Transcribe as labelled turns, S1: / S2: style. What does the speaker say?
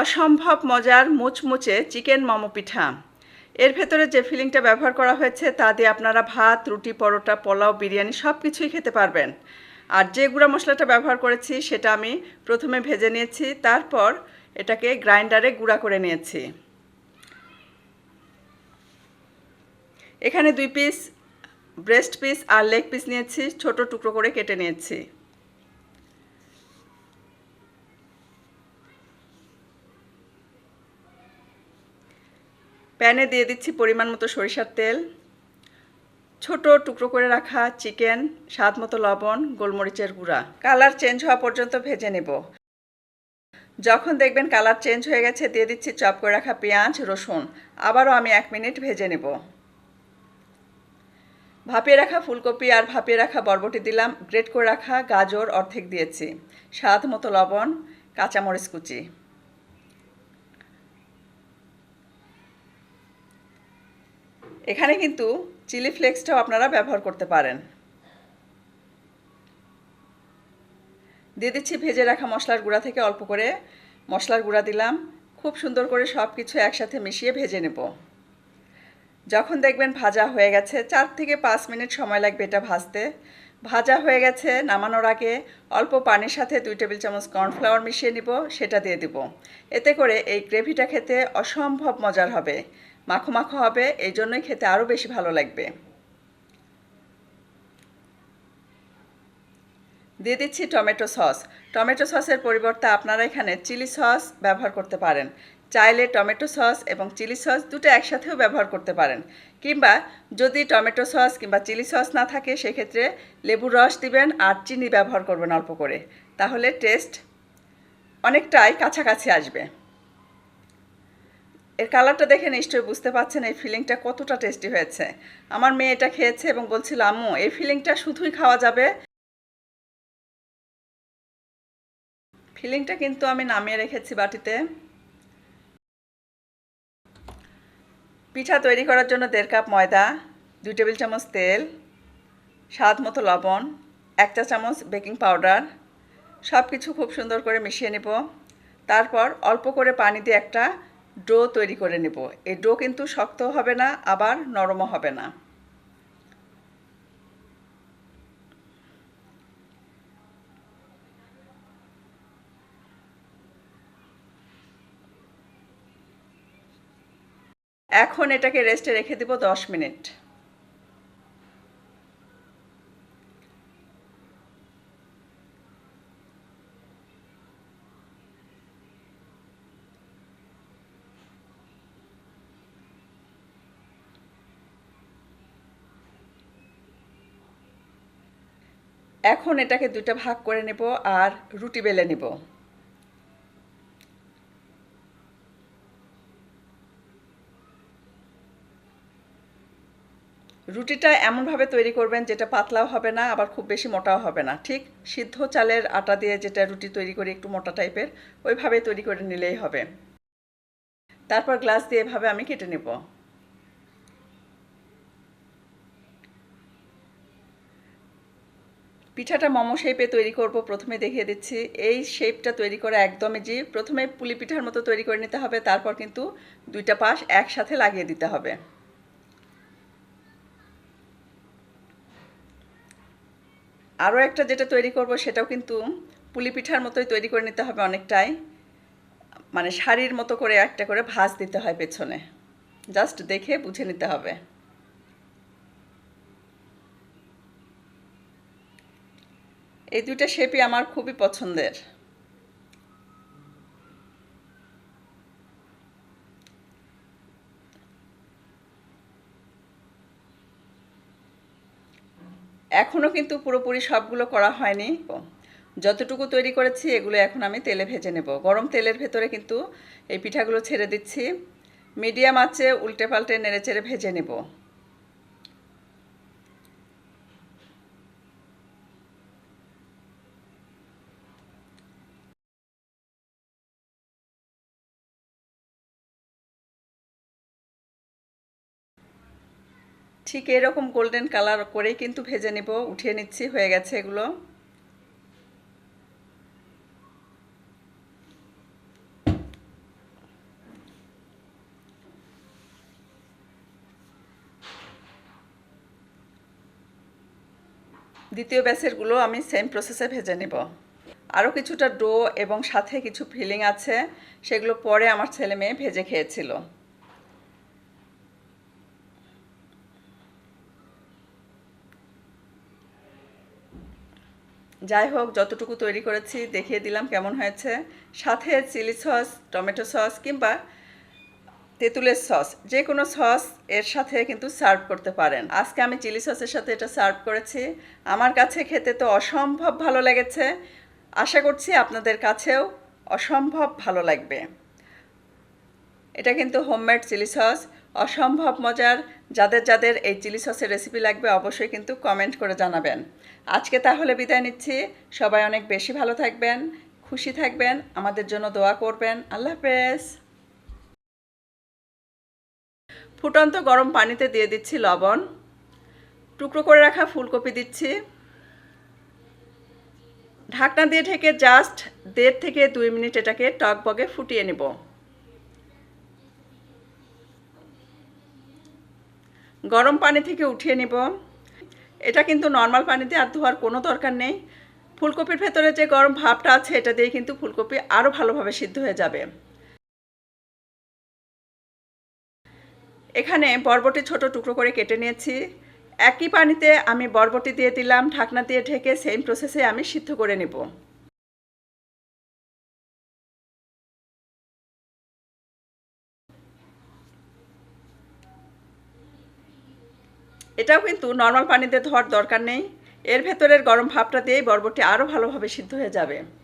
S1: অসম্ভব মজার মুচমুচে চিকেন মোমো পিঠা। এর ভেতরে যে ফিলিংটা ব্যবহার করা হয়েছে তা দিয়ে আপনারা ভাত, রুটি, পরোটা, পোলাও, বিরিয়ানি সব কিছুই খেতে পারবেন। আর যে গুঁড়া মশলাটা ব্যবহার করেছি সেটা আমি প্রথমে ভেজে নিয়েছি, তারপর এটাকে গ্রাইন্ডারে গুঁড়া করে নিয়েছি। এখানে দুই পিস ব্রেস্ট পিস আর লেগ পিস নিয়েছি, ছোট টুকরো করে কেটে নিয়েছি। প্যানে দিয়ে দিচ্ছি পরিমাণ মতো সরিষার তেল। ছোট টুকরো করে রাখা চিকেন, স্বাদ মতো লবণ, গোলমরিচের গুঁড়া। কালার চেঞ্জ হওয়া পর্যন্ত ভেজে নেব। যখন দেখবেন কালার চেঞ্জ হয়ে গেছে, দিয়ে দিচ্ছি চপ করে রাখা পেঁয়াজ, রসুন। আবারও আমি এক মিনিট ভেজে নেব। ভাপিয়ে রাখা ফুলকপি আর ভাপিয়ে রাখা বরবটি দিলাম। গ্রেট করে রাখা গাজর অর্ধেক দিয়েছি। স্বাদ মতো লবণ, কাঁচামরিচ কুচি। এখানে কিন্তু চিলি ফ্লেক্সটাও আপনারা ব্যবহার করতে পারেন। দিয়ে দিচ্ছি ভেজে রাখা মশলার গুঁড়া থেকে অল্প করে মশলার গুঁড়া দিলাম। খুব সুন্দর করে সব কিছু একসাথে মিশিয়ে ভেজে নেব। যখন দেখবেন ভাজা হয়ে গেছে, চার থেকে পাঁচ মিনিট সময় লাগবে এটা ভাজতে। ভাজা হয়ে গেছে, নামানোর আগে অল্প পানির সাথে দুই টেবিল চামচ কর্নফ্লাওয়ার মিশিয়ে নিব, সেটা দিয়ে দিব। এতে করে এই গ্রেভিটা খেতে অসম্ভব মজার হবে। মাখো মাখো হবে, এই জন্যই খেতে আরও বেশি ভালো লাগবে। দিয়ে দিচ্ছি টমেটো সস। টমেটো সসের পরিবর্তে আপনারা এখানে চিলি সস ব্যবহার করতে পারেন। চাইলে টমেটো সস এবং চিলি সস দুটো একসাথেও ব্যবহার করতে পারেন। কিংবা যদি টমেটো সস কিংবা চিলি সস না থাকে, সেক্ষেত্রে লেবুর রস দিবেন আর চিনি ব্যবহার করবেন অল্প করে। তাহলে টেস্ট অনেকটাই কাছাকাছি আসবে। এর কালারটা দেখে নিশ্চয়ই বুঝতে পারছেন এই ফিলিংটা কতটা টেস্টি হয়েছে। আমার মেয়ে এটা খেয়েছে এবং বলছিল, আম্মু, এই ফিলিংটা শুধুই খাওয়া যাবে? ফিলিংটা কিন্তু আমি নামিয়ে রেখেছি বাটিতে। পিঠা তৈরি করার জন্য দেড় কাপ ময়দা, দুই টেবিল চামচ তেল, স্বাদ মতো লবণ, এক চা চামচ বেকিং পাউডার সব কিছু খুব সুন্দর করে মিশিয়ে নেব। তারপর অল্প করে পানি দিয়ে একটা ডো তৈরি করে নেব। এই ডো কিন্তু শক্ত হবে না, আবার নরমও হবে না। এখন এটাকে রেস্টে রেখে দেব দশ মিনিট। এখন এটাকে দুটো ভাগ করে নেব আর রুটি বেলে নেব। রুটিটা এমনভাবে তৈরি করবেন যেটা পাতলাও হবে না, আবার খুব বেশি মোটাও হবে না। ঠিক সিদ্ধ চালের আটা দিয়ে যেটা রুটি তৈরি করি একটু মোটা টাইপের, ওইভাবে তৈরি করে নিলেই হবে। তারপর গ্লাস দিয়ে এভাবে আমি কেটে নেব। পিঠাটা মোমো শেপে তৈরি করব, প্রথমে দেখিয়ে দিচ্ছি। এই শেপটা তৈরি করা একদমই জি, প্রথমে পুলি পিঠার মতো তৈরি করে নিতে হবে, তারপর কিন্তু দুইটা পাশ একসাথে লাগিয়ে দিতে হবে। আরও একটা যেটা তৈরি করব, সেটাও কিন্তু পুলি পিঠার মতোই তৈরি করে নিতে হবে অনেকটাই। মানে শাড়ির মতো করে একটা করে ভাঁজ দিতে হয় পেছনে। জাস্ট দেখে বুঝে নিতে হবে। এই দুইটা শেপই আমার খুবই পছন্দের। এখনও কিন্তু পুরোপুরি সবগুলো করা হয়নি। যতটুকু তৈরি করেছি, এগুলো এখন আমি তেলে ভেজে নেব। গরম তেলের ভেতরে কিন্তু এই পিঠাগুলো ছেড়ে দিচ্ছি। মিডিয়াম আঁচে উল্টে পাল্টে নেড়ে চেড়ে ভেজে নেব। ঠিক এরকম গোল্ডেন কালার করেই কিন্তু ভেজে নেব, উঠিয়ে নিচ্ছি, হয়ে গেছে এগুলো। দ্বিতীয় ব্যাচেরগুলো আমি সেম প্রসেসে ভেজে নেব। আরও কিছুটা ডো এবং সাথে কিছু ফিলিং আছে, সেগুলো পরে আমার ছেলে মেয়ে ভেজে খেয়েছিল। যাই হোক, যতটুকু তৈরি করেছি, দেখিয়ে দিলাম কেমন হয়েছে। সাথে চিলি সস, টমেটো সস কিংবা তেঁতুলের সস, যে কোনো সস এর সাথে কিন্তু সার্ভ করতে পারেন। আজকে আমি চিলি সসের সাথে এটা সার্ভ করেছি। আমার কাছে খেতে তো অসম্ভব ভালো লেগেছে। আশা করছি আপনাদের কাছেও অসম্ভব ভালো লাগবে। এটা কিন্তু হোমমেড চিলি সস। অসম্ভব মজার, যাদের যাদের এই চিলি সসের রেসিপি লাগবে অবশ্যই কিন্তু কমেন্ট করে জানাবেন। আজকে তাহলে বিদায় নিচ্ছি। সবাই অনেক বেশি ভালো থাকবেন, খুশি থাকবেন, আমাদের জন্য দোয়া করবেন। আল্লাহ হাফেজ। ফুটন্ত গরম পানিতে দিয়ে দিচ্ছি লবণ। টুকরো করে রাখা ফুলকপি দিচ্ছি। ঢাকনা দিয়ে ঢেকে জাস্ট দেড় থেকে দুই মিনিট এটাকে টকবগে ফুটিয়ে নেব। গরম পানি থেকে উঠিয়ে নিব। এটা কিন্তু নর্মাল পানিতে আর ধোয়ার কোনো দরকার নেই। ফুলকপির ভেতরে যে গরম ভাবটা আছে, এটা দিয়ে কিন্তু ফুলকপি আরও ভালোভাবে সিদ্ধ হয়ে যাবে। এখানে বরবটি ছোট টুকরো করে কেটে নিয়েছি। একই পানিতে আমি বরবটি দিয়ে দিলাম, ঢাকনা দিয়ে ঢেকে সেম প্রসেসে আমি সিদ্ধ করে নেব। এটাও কিন্তু নর্মাল পানিতে ধোয়ার দরকার নেই। এর ভেতরের গরম ভাবটা দিয়েই বরবটি আরও ভালোভাবে সিদ্ধ হয়ে যাবে।